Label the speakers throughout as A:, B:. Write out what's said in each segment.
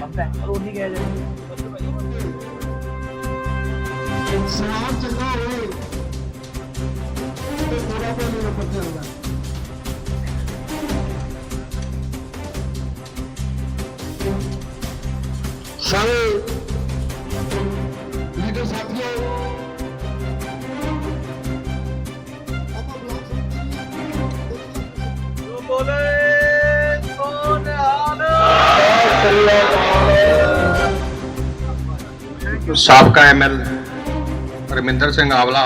A: ਹੈ ਪਰ ਉਹੀ ਜੀ।
B: ਸਮਾਜ ਚੰਗਾ ਹੋਵੇ ਤੇ ਥੋੜਾ ਜਿਹਾ ਮੇਰਾ ਪੱਤਰ ਹੁੰਦਾ ਸਾਰੇ ਲੀਡਰ ਸਾਥੀਓ
C: ਸਾਬਕਾ ਐਮਐਲ ਰਮਿੰਦਰ ਸਿੰਘ ਆਵਲਾ।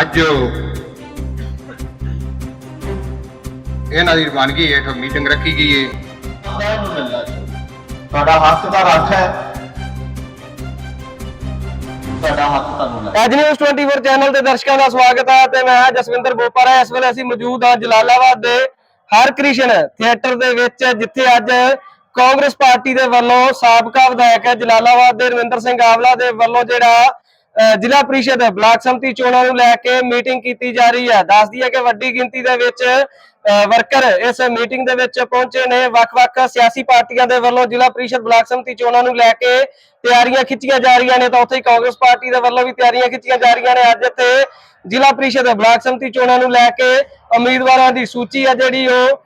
C: ਅੱਜ ਇਹਨਾਂ ਦੀ ਰਵਾਨਗੀ ਹੇਠ ਮੀਟਿੰਗ ਰੱਖੀ ਗਈ ਹੈ
D: ਤੁਹਾਡਾ ਹੱਕ ਦਾ ਰੱਖ ਹੈ। ਤੁਹਾਡਾ ਹੱਕ ਤੁਹਾਨੂੰ ਲੈ
E: ਐਜ ਨਿਊਜ਼ 24 ਚੈਨਲ ਤੇ ਦਰਸ਼ਕਾਂ ਦਾ ਸਵਾਗਤ ਹੈ ਤੇ ਮੈਂ ਜਸਵਿੰਦਰ ਬੋਪਰਾ। ਇਸ ਵੇਲੇ ਅਸੀਂ ਮੌਜੂਦ ਹਾਂ ਜਲਾਲਾਬਾਦ ਦੇ ਹਰ ਕ੍ਰਿਸ਼ਨ ਥੀਏਟਰ ਦੇ ਵਿੱਚ ਜਿੱਥੇ ਅੱਜ ਕਾਂਗਰਸ ਪਾਰਟੀ ਦੇ ਵੱਲੋਂ ਸਾਬਕਾ ਵਿਧਾਇਕ ਹੈ ਜਲਾਲਾਬਾਦ ਦੇ ਰਵਿੰਦਰ ਸਿੰਘ ਆਵਲਾ ਦੇ ਵੱਲੋਂ ਜਿਹੜਾ ਜ਼ਿਲ੍ਹਾ ਪ੍ਰੀਸ਼ਦ ਬਲਾਕ ਸੰਮਤੀ ਚੋਣਾਂ ਨੂੰ ਲੈ ਕੇ ਮੀਟਿੰਗ ਕੀਤੀ ਜਾ ਰਹੀ ਹੈ। ਦੱਸਦੀ ਹੈ ਕਿ ਵੱਡੀ ਗਿਣਤੀ ਦੇ ਵਿੱਚ ਵਰਕਰ ਇਸ ਮੀਟਿੰਗ ਦੇ ਵਿੱਚ ਪਹੁੰਚੇ ਨੇ। ਵੱਖ-ਵੱਖ ਸਿਆਸੀ ਪਾਰਟੀਆਂ ਦੇ ਵੱਲੋਂ ਜ਼ਿਲ੍ਹਾ ਪ੍ਰੀਸ਼ਦ ਬਲਾਕ ਸੰਮਤੀ ਚੋਣਾਂ ਨੂੰ ਲੈ ਕੇ ਤਿਆਰੀਆਂ ਖਿੱਚੀਆਂ ਜਾ ਰਹੀਆਂ ਨੇ। ਤਾਂ ਉੱਥੇ ਹੀ ਕਾਂਗਰਸ ਪਾਰਟੀ ਦੇ ਵੱਲੋਂ ਵੀ ਤਿਆਰੀਆਂ ਖਿੱਚੀਆਂ ਜਾ ਰਹੀਆਂ ਨੇ। ਅੱਜ ਇੱਥੇ ਜ਼ਿਲ੍ਹਾ ਪ੍ਰੀਸ਼ਦ ਬਲਾਕ ਸੰਮਤੀ ਚੋਣਾਂ ਨੂੰ ਲੈ ਕੇ ਉਮੀਦਵਾਰਾਂ ਦੀ ਸੂਚੀ ਹੈ ਜਿਹੜੀ ਉਹ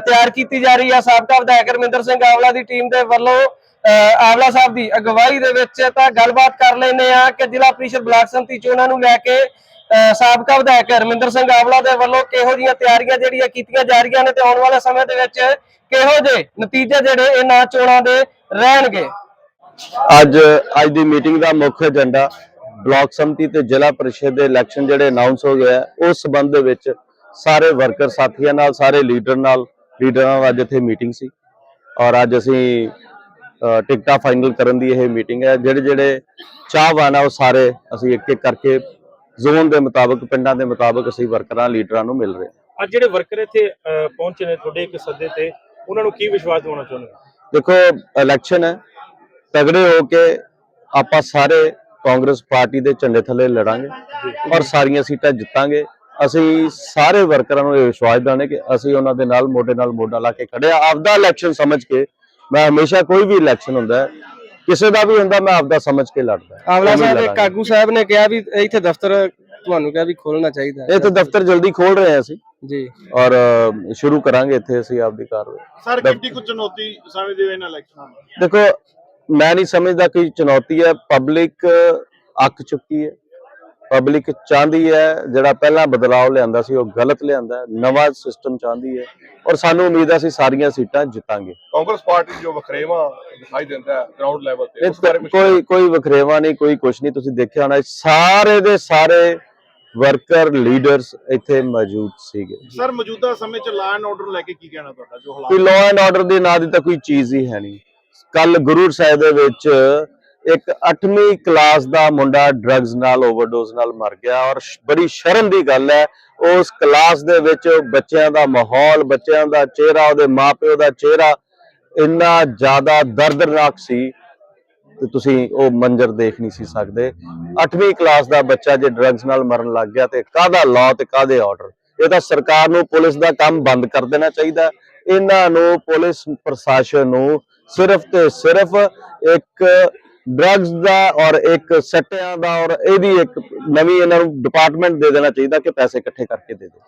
E: ਤਿਆਰ ਕੀਤੀ ਜਾ ਰਹੀ ਹੈ ਸਾਬਕਾ ਵਿਧਾਇਕ ਰਮਿੰਦਰ ਸਿੰਘ ਆਵਲਾ ਦੀ ਟੀਮ ਦੇ ਵੱਲੋਂ ਆਵਲਾ ਸਾਹਿਬ ਦੀ ਅਗਵਾਈ ਦੇ ਵਿੱਚ ਤਾਂ ਗੱਲਬਾਤ ਕਰ ਲੈਨੇ ਆ ਕਿ ਜ਼ਿਲ੍ਹਾ ਪ੍ਰੀਸ਼ਦ ਬਲਾਕ ਸੰਮਤੀ ਚੋਣਾਂ ਨੂੰ ਲੈ ਕੇ ਸਾਬਕਾ ਵਿਧਾਇਕ ਰਮਿੰਦਰ ਸਿੰਘ ਆਵਲਾ ਦੇ ਵੱਲੋਂ ਕਿਹੋ ਜਿਹੀਆਂ ਤਿਆਰੀਆਂ ਜਿਹੜੀਆਂ ਕੀਤੀਆਂ ਜਾ ਰਹੀਆਂ ਨੇ ਤੇ ਆਉਣ ਵਾਲੇ ਸਮੇਂ ਦੇ ਵਿੱਚ ਕਿਹੋ ਜਿਹੇ ਨਤੀਜੇ ਜਿਹੜੇ ਇਹਨਾਂ ਚੋਣਾਂ ਦੇ ਰਹਿਣਗੇ?
F: ਅੱਜ ਅੱਜ ਦੀ ਮੀਟਿੰਗ ਦਾ ਮੁੱਖ ਏਜੰਡਾ ਬਲਾਕ ਸੰਮਤੀ ਤੇ ਜ਼ਿਲ੍ਹਾ ਪਰਿਸ਼ਦ ਦੇ ਇਲੈਕਸ਼ਨ ਜਿਹੜੇ ਅਨਾਉਂਸ ਹੋ ਗਿਆ ਉਸ ਸਬੰਧ ਦੇ ਵਿੱਚ ਸਾਰੇ ਵਰਕਰ ਸਾਥੀਆਂ ਨਾਲ ਸਾਰੇ ਲੀਡਰ ਨਾਲ ਲੀਡਰਾਂ ਨਾਲ ਅੱਜ ਇੱਥੇ ਮੀਟਿੰਗ ਸੀ। ਔਰ ਅੱਜ ਅਸੀਂ ਟਿਕਟਾਂ ਫਾਈਨਲ ਕਰਨ ਦੀ ਇਹ ਮੀਟਿੰਗ ਹੈ। ਜਿਹੜੇ ਜਿਹੜੇ ਚਾਹਵਾਨ ਆ ਉਹ ਸਾਰੇ ਅਸੀਂ ਇੱਕ ਇੱਕ ਕਰਕੇ ਜ਼ੋਨ ਦੇ ਮੁਤਾਬਕ ਪਿੰਡਾਂ ਦੇ ਮੁਤਾਬਕ ਅਸੀਂ ਵਰਕਰਾਂ ਲੀਡਰਾਂ ਨੂੰ ਮਿਲ ਰਹੇ ਹਾਂ।
G: ਅੱਜ ਜਿਹੜੇ ਵਰਕਰ ਇੱਥੇ ਪਹੁੰਚੇ ਨੇ ਤੁਹਾਡੇ ਇੱਕ ਸੱਦੇ ਤੇ ਉਹਨਾਂ ਨੂੰ ਕੀ ਵਿਸ਼ਵਾਸ ਦਿਵਾਉਣਾ ਚਾਹੁੰਦੇ
F: ਦੇਖੋ ਇਲੈਕਸ਼ਨ ਹੈ। ਤਗੜੇ ਹੋ ਕੇ ਆਪਾਂ ਸਾਰੇ ਕਾਂਗਰਸ ਪਾਰਟੀ ਦੇ ਝੰਡੇ ਥੱਲੇ ਲੜਾਂਗੇ ਔਰ ਸਾਰੀਆਂ ਸੀਟਾਂ ਜਿੱਤਾਂਗੇ। ਅਸੀਂ ਸਾਰੇ ਵਰਕਰਾਂ ਨੂੰ ਇਹ ਵਿਸ਼ਵਾਸ ਦਿਵਾਉਂਦੇ ਕਿ ਅਸੀਂ ਉਹਨਾਂ ਦੇ ਨਾਲ ਮੋਢੇ ਨਾਲ ਮੋਢਾ ਲਾ ਕੇ ਖੜੇ ਆ ਆਪਦਾ ਇਲੈਕਸ਼ਨ ਸਮਝ ਕੇ ਮੈਂ ਹਮੇਸ਼ਾ ਕੋਈ ਵੀ ਇਲੈਕਸ਼ਨ ਹੁੰਦਾ ਕਿਸੇ ਦਾ ਵੀ ਹੁੰਦਾ ਮੈਂ ਆਪਦਾ ਸਮਝ ਕੇ ਲੜਦਾ
E: ਆਵਲਾ ਸਾਹਿਬ। ਆਗੂ ਸਾਹਿਬ ਨੇ ਕਿਹਾ ਵੀ ਇੱਥੇ ਦਫ਼ਤਰ ਤੁਹਾਨੂੰ ਕਿਹਾ ਵੀ ਖੋਲਣਾ ਚਾਹੀਦਾ ਹੈ।
F: ਇੱਥੇ ਦਫ਼ਤਰ ਜਲਦੀ ਖੋਲ ਰਹੇ ਹਾਂ ਅਸੀਂ।
E: ਜੀ।
F: ਔਰ ਸ਼ੁਰੂ ਕਰਾਂਗੇ ਇੱਥੇ ਅਸੀਂ ਆਪਦੀ ਕਾਰਵਾਈ।
G: ਸਰ ਕਿੰਨੀ ਕੁ ਚੁਣੌਤੀ ਸਮਝਦੇ ਹੋ ਇਹਨਾਂ ਇਲੈਕਸ਼ਨਾਂ
F: ਦੇਖੋ ਮੈਂ ਨਹੀਂ ਸਮਝਦਾ ਕਿ ਚੁਣੌਤੀ ਹੈ। ਪਬਲਿਕ ਅੱਕ ਚੁੱਕੀ ਹੈ। ਪਬਲਿਕ ਚਾਹੁੰਦੀ ਹੈ ਜਿਹੜਾ ਪਹਿਲਾਂ ਬਦਲਾਅ ਲਿਆਂਦਾ ਸੀ ਉਹ ਗਲਤ ਲਿਆਂਦਾ ਨਵਾਂ ਸਿਸਟਮ ਚਾਹੁੰਦੀ ਹੈ ਔਰ ਸਾਨੂੰ ਉਮੀਦ ਹੈ ਅਸੀਂ ਸਾਰੀਆਂ ਸੀਟਾਂ ਜਿੱਤਾਂਗੇ।
H: ਕਾਂਗਰਸ ਪਾਰਟੀ ਜੋ ਵਖਰੇਵਾ ਦਿਖਾਈ ਦਿੰਦਾ ਹੈ ਗਰਾਊਂਡ ਲੈਵਲ ਤੇ
F: ਕੋਈ ਕੋਈ ਵਖਰੇਵਾ ਨਹੀਂ ਕੋਈ ਕੁਛ ਨਹੀਂ। ਤੁਸੀਂ ਦੇਖਿਆ ਹੋਣਾ ਸਾਰੇ ਦੇ ਸਾਰੇ ਵਰਕਰ ਲੀਡਰਸ ਇੱਥੇ ਮੌਜੂਦ ਸੀਗੇ।
G: ਸਰ ਮੌਜੂਦਾ ਸਮੇਂ 'ਚ ਲਾਅ ਐਂਡ ਆਰਡਰ ਲੈ ਕੇ ਕੀ ਕਹਿਣਾ ਤੁਹਾਡਾ? ਜੋ
F: ਕੋਈ
G: ਹਾਲਾਤ
F: ਲਾਅ ਐਂਡ ਆਰਡਰ ਦੇ ਨਾਂ ਦੀ ਤਾਂ ਕੋਈ ਚੀਜ਼ ਹੀ ਹੈ ਨਹੀਂ। ਕੱਲ ਗੁਰੂ ਸਾਹਿਬ ਦੇ ਵਿੱਚ ਇੱਕ 8ਵੀਂ ਕਲਾਸ ਦਾ ਮੁੰਡਾ ਡਰੱਗਸ ਨਾਲ ਓਵਰਡੋਜ਼ ਨਾਲ ਮਰ ਗਿਆ ਔਰ ਬੜੀ ਸ਼ਰਮ ਦੀ ਗੱਲ ਹੈ। ਉਸ ਕਲਾਸ ਦੇ ਵਿੱਚ ਬੱਚਿਆਂ ਦਾ ਮਾਹੌਲ, ਬੱਚਿਆਂ ਦਾ ਚਿਹਰਾ, ਉਹਦੇ ਮਾਪਿਓ ਦਾ ਚਿਹਰਾ ਇੰਨਾ ਜ਼ਿਆਦਾ ਦਰਦਨਾਕ ਸੀ ਤੇ ਤੁਸੀਂ ਉਹ ਮੰਜ਼ਰ ਦੇਖ ਨਹੀਂ ਸੀ ਸਕਦੇ। 8ਵੀਂ ਕਲਾਸ ਦਾ ਬੱਚਾ ਜੇ ਡਰੱਗਸ ਨਾਲ ਮਰਨ ਲੱਗ ਗਿਆ ਤੇ ਕਾਹਦਾ ਲਾਅ ਤੇ ਕਾਹਦੇ ਆਰਡਰ ਇਹ ਤਾਂ ਸਰਕਾਰ ਨੂੰ ਪੁਲਿਸ ਦਾ ਕੰਮ ਬੰਦ ਕਰ ਦੇਣਾ ਚਾਹੀਦਾ। ਇਹਨਾਂ ਨੂੰ ਪੁਲਿਸ ਪ੍ਰਸ਼ਾਸਨ ਨੂੰ ਸਿਰਫ ਤੇ ਸਿਰਫ ਇੱਕ ਡਰੱਗਸ ਦਾ ਔਰ ਇੱਕ ਸੱਟਿਆਂ ਦਾ ਔਰ ਇਹਦੀ ਇੱਕ ਨਵੀਂ ਇਹਨਾਂ ਨੂੰ ਡਿਪਾਰਟਮੈਂਟ ਦੇ ਦੇਣਾ ਚਾਹੀਦਾ ਕਿ ਪੈਸੇ ਇਕੱਠੇ ਕਰਕੇ ਦੇ ਦੇ